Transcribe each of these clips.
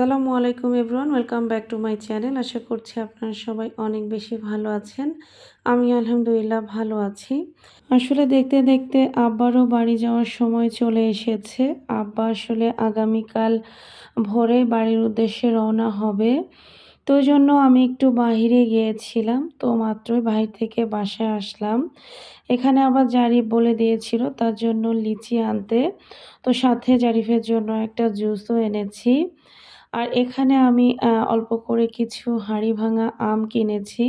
আসসালামু আলাইকুম everyone, welcome back to my channel. আশা করছি আপনারা সবাই অনেক বেশি ভালো আছেন। আমি আলহামদুলিল্লাহ ভালো আছি। আসলে দেখতে দেখতে আব্বারও বাড়ি যাওয়ার সময় চলে এসেছে। আব্বা আসলে আগামীকাল ভোরে বাড়ির উদ্দেশ্যে রওনা হবে। তো জন্য আমি একটু বাহিরে গিয়েছিলাম, তো মাত্রই বাহির থেকে বাসায় আসলাম। এখানে আবার জারিফ বলে দিয়েছিল তার জন্য লিচি আনতে। তো সাথে জারিফের জন্য একটা জুসও এনেছি। আর এখানে আমি অল্প করে কিছু হাঁড়ি ভাঙা আম কিনেছি।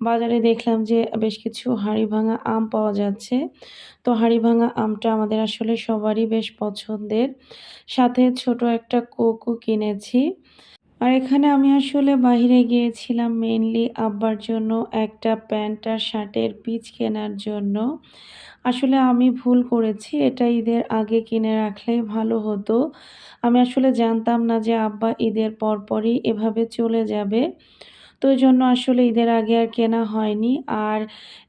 বাজারে দেখলাম যে বেশ কিছু হাঁড়ি ভাঙা আম পাওয়া যাচ্ছে। তো হাঁড়ি ভাঙা আমটা আমাদের আসলে সবারই বেশ পছন্দের। সাথে ছোট একটা কোকও কিনেছি। আর এখানে আমি আসলে বাহিরে গিয়েছিলাম মেনলি আব্বার জন্য একটা প্যান্ট আর শার্টের পিচ কেনার জন্য। আসলে আমি ভুল করেছি, এটা ঈদের আগে কিনে রাখলেই ভালো হতো। আমি আসলে জানতাম না যে আব্বা ঈদের পরপরই এভাবে চলে যাবে। তো ওই জন্য আসলে ঈদের আগে আর কেনা হয়নি। আর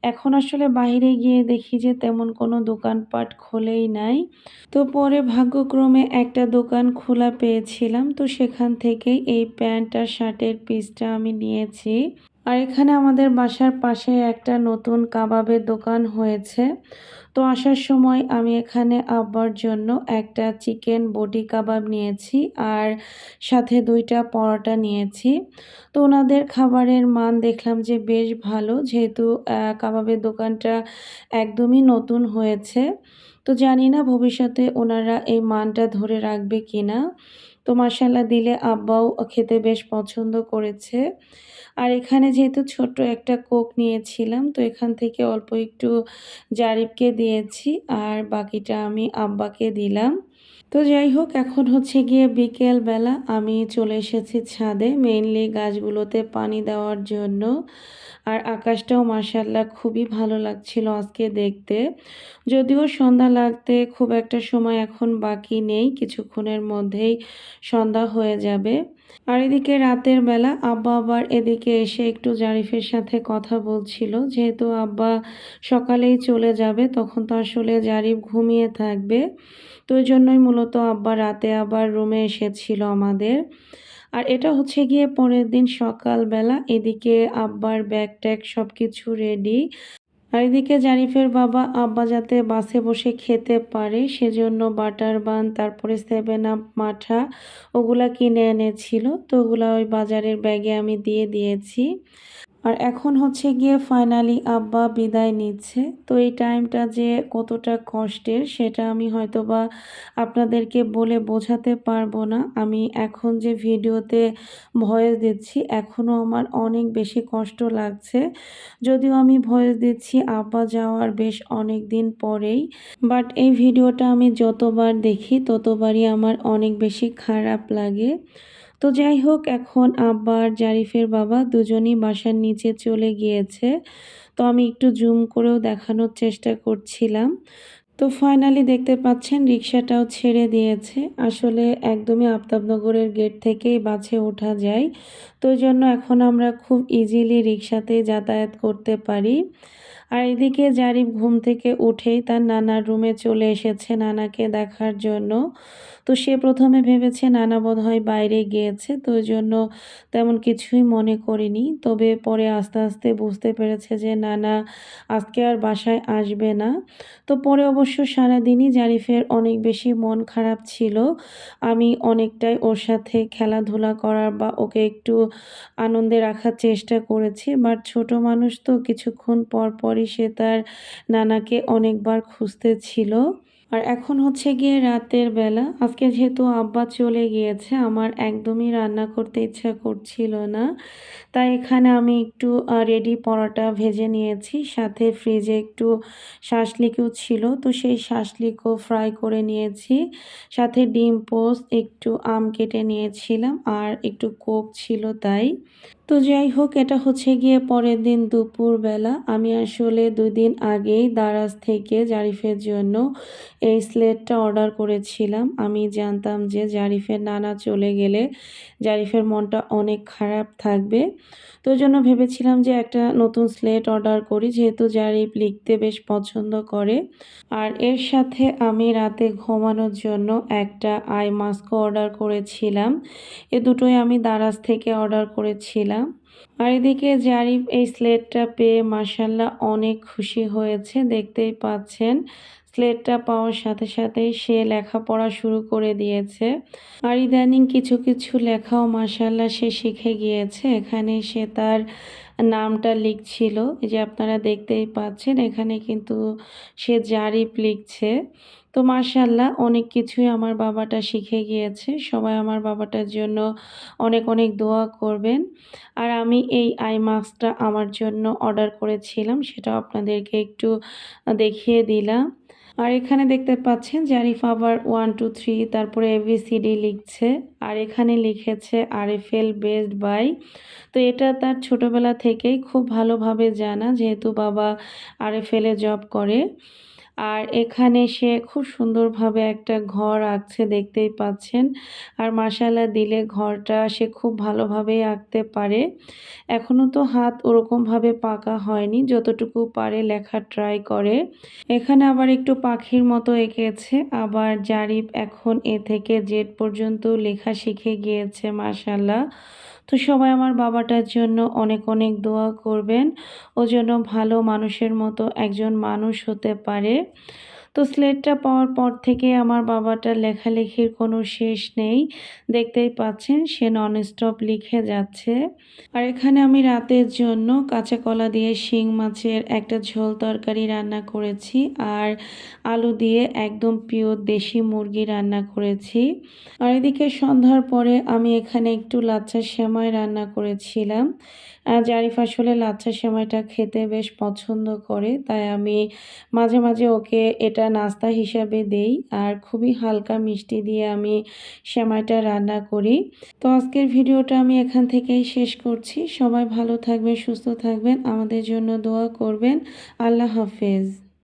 এখন আসলে বাইরে গিয়ে দেখি যে তেমন কোনো দোকানপাট খোলেই নাই। তো পরে ভাগ্যক্রমে একটা দোকান খোলা পেয়েছিলাম। তো সেখান থেকেই এই প্যান্ট আর শার্টের পিসটা আমি নিয়েছি। আর এখানে আমাদের বাসার পাশে একটা নতুন কাবাবের দোকান হয়েছে। তো আসার সময় আমি এখানে আব্বার জন্য একটা চিকেন বডি কাবাব নিয়েছি আর সাথে দুইটা পরোটা নিয়েছি। তো ওনাদের খাবারের মান দেখলাম যে বেশ ভালো, যেহেতু কাবাবের দোকানটা একদমই নতুন হয়েছে। তো জানি না ভবিষ্যতে ওনারা এই মানটা ধরে রাখবে কি না তো মাসাল্লা দিলে আব্বাও খেতে বেশ পছন্দ করেছে। আর এখানে যেহেতু ছোট একটা কোক নিয়েছিলাম, তো এখান থেকে অল্প একটু জারিফকে দিয়েছি, আর বাকিটা আমি আব্বাকে দিলাম। তো যাই হোক, এখন হচ্ছে গিয়ে বিকেল বেলা আমি চলে এসেছি ছাদে মেইনলি গাছগুলোতে পানি দেওয়ার জন্য। আর আকাশটাও মাসাল্লাহ খুবই ভালো লাগছিল আজকে দেখতে। যদিও সন্ধ্যা লাগতে খুব একটা সময় এখন বাকি নেই, কিছুক্ষণের মধ্যেই সন্ধ্যা হয়ে যাবে। আর এদিকে রাতের বেলা আব্বা আবার এদিকে এসে একটু জারিফের সাথে কথা বলছিল। যেহেতু আব্বা সকালেই চলে যাবে, তখন তো আসলে জারিফ ঘুমিয়ে থাকবে। তো ওই জন্যই মূলত আব্বা রাতে আবার রুমে এসেছিল আমাদের। আর এটা হচ্ছে গিয়ে পরের দিন সকালবেলা। এদিকে আব্বার ব্যাগ ট্যাগ সব কিছু রেডি আর এদিকে জারিফের বাবা আব্বা যাতে বাসে বসে খেতে পারে, সেজন্য বাটার বান, তারপরে সেভেন আপ মাঠা, ওগুলা কিনে এনেছিল। তো ওগুলা ওই বাজারের ব্যাগে আমি দিয়ে দিয়েছি। আর এখন হচ্ছে গিয়ে ফাইনালি আব্বা বিদায় নিচ্ছে। তো এই টাইমটা যে কতটা কষ্টের, সেটা আমি হয়তো বা আপনাদেরকে বলে বোঝাতে পারব না। আমি এখন যে ভিডিওতে ভয়েস দিচ্ছি এখনও আমার অনেক বেশি কষ্ট লাগছে। যদিও আমি ভয়েস দিচ্ছি আব্বা যাওয়ার বেশ অনেক দিন পরেই বাট এই ভিডিওটা আমি যতবার দেখি, ততবারই আমার অনেক বেশি খারাপ লাগে। তো যাই হোক, এখন আব্বার জারিফের বাবা দুজনই বাসার নিচে চলে গিয়েছে। তো আমি একটু জুম করেও দেখানোর চেষ্টা করছিলাম। তো ফাইনালি দেখতে পাচ্ছেন রিক্সাটাও ছেড়ে দিয়েছে। আসলে একদমই আফতাবনগরের গেট থেকেই বাসে ওঠা যায়। তো জন্য এখন আমরা খুব ইজিলি রিক্সাতে যাতায়াত করতে পারি। আর এদিকে জারিফ ঘুম থেকে উঠেই তার নানার রুমে চলে এসেছে নানাকে দেখার জন্য। তো সে প্রথমে ভেবেছে নানা বোধ হয় বাইরে গিয়েছে, তো জন্য তেমন কিছুই মনে করিনি। তবে পরে আস্তে আস্তে বুঝতে পেরেছে যে নানা আজকে আর বাসায় আসবে না। তো পরে অবশ্য সারাদিনই জারিফের অনেক বেশি মন খারাপ ছিল। আমি অনেকটাই ওর সাথে খেলাধুলা করার বা ওকে একটু আনন্দে রাখার চেষ্টা করেছি, বাট ছোট মানুষ তো কিছুক্ষণ পর পরই সে তার নানাকে অনেকবার খুঁজতে ছিল। আর এখন হচ্ছে গিয়ে রাতের বেলা। আজকে যেহেতু আব্বা চলে গিয়েছে, আমার একদমই রান্না করতে ইচ্ছা করছিল না। তাই এখানে আমি একটু রেডি পরোটা ভেজে নিয়েছি। সাথে ফ্রিজে একটু শাসলিকও ছিল, তো সেই শাসলিকও ফ্রাই করে নিয়েছি। সাথে ডিম পোস্ট একটু আম কেটে নিয়েছিলাম, আর একটু কোক ছিল তাই। তো যাই হোক, এটা হচ্ছে গিয়ে পরের দিন দুপুরবেলা। আমি আসলে দুই দিন আগেই দারাজ থেকে জারিফের জন্য এই স্লেটটা অর্ডার করেছিলাম। আমি জানতাম যে জারিফের নানা চলে গেলে জারিফের মনটা অনেক খারাপ থাকবে। তো জন্য ভেবেছিলাম যে একটা নতুন স্লেট অর্ডার করি, যেহেতু জারিফ লিখতে বেশ পছন্দ করে। আর এর সাথে আমি রাতে ঘুমানোর জন্য একটা আই মাস্কও অর্ডার করেছিলাম। এ দুটোই আমি দারাজ থেকে অর্ডার করেছিলাম। আর এদিকে জারিফ এই স্লেটটা পেয়ে মাসাল্লাহ অনেক খুশি হয়েছে, দেখতেই পাচ্ছেন। স্লেটটা পাওয়ার সাথে সাথে সে লেখাপড়া শুরু করে দিয়েছে। আর ইদানিং কিছু কিছু লেখাও মাসাল্লাহ সে শিখে গিয়েছে। এখানে সে তার নামটা লিখছিল যে আপনারা দেখতেই পাচ্ছেন, এখানে কিন্তু সে জারিফ লিখছে। তো মার্শাল্লাহ অনেক কিছুই আমার বাবাটা শিখে গিয়েছে। সবাই আমার বাবাটার জন্য অনেক অনেক দোয়া করবেন। আর আমি এই আই মাস্কটা আমার জন্য অর্ডার করেছিলাম সেটা আপনাদেরকে একটু দেখিয়ে দিলাম। আর এখানে দেখতে পাচ্ছেন জারিফ আবার ওয়ান টু থ্রি তারপরে এভিসিডি লিখছে। আর এখানে লিখেছে আরএফএল বেসড বাই তো এটা তার ছোটবেলা থেকেই খুব ভালোভাবে জানা, যেহেতু বাবা আরএফএলে জব করে। আর এখানে সে খুব সুন্দরভাবে একটা ঘর আঁকছে দেখতেই পাচ্ছেন। আর মাসালা দিলে ঘরটা সে খুব ভালোভাবেই আঁকতে পারে। এখনও তো হাত ওরকমভাবে পাকা হয়নি, যতটুকু পারে লেখা ট্রাই করে। এখানে আবার একটু পাখির মতো এঁকেছে, আবার জারিফ এখন এ থেকে জেড পর্যন্ত লেখা শিখে গিয়েছে মাসাল্লাহ তো সবাই আমার বাবাটার জন্য অনেক অনেক দোয়া করবেন। ও যেন ভালো মানুষের মতো একজন মানুষ হতে পারে। তো স্লেটটা পাওয়ার পর থেকে আমার বাবাটার লেখালেখির কোনো শেষ নেই। দেখতেই পাচ্ছেন সে ননস্টপ লিখে যাচ্ছে। আর এখানে আমি রাতের জন্য কাঁচা কলা দিয়ে শিং মাছের একটা ঝোল তরকারি রান্না করেছি আর আলু দিয়ে একদম পিওর দেশি মুরগি রান্না করেছি। আর এদিকে সন্ধ্যার পরে আমি এখানে একটু লাচ্ছা সেমাই রান্না করেছিলাম। জারিফ আসলে লাচ্ছা সেমাইটা খেতে বেশ পছন্দ করে, তাই আমি মাঝে মাঝে ওকে এটা নাস্তা হিসাবে দেই আর খুবই হালকা মিষ্টি দিয়ে আমি সেমাইটা রান্না করি। তো আজকের ভিডিওটা আমি এখান থেকেই শেষ করছি। সবাই ভালো থাকবেন, সুস্থ থাকবেন। আমাদের জন্য দোয়া করবেন। আল্লাহ হাফেজ।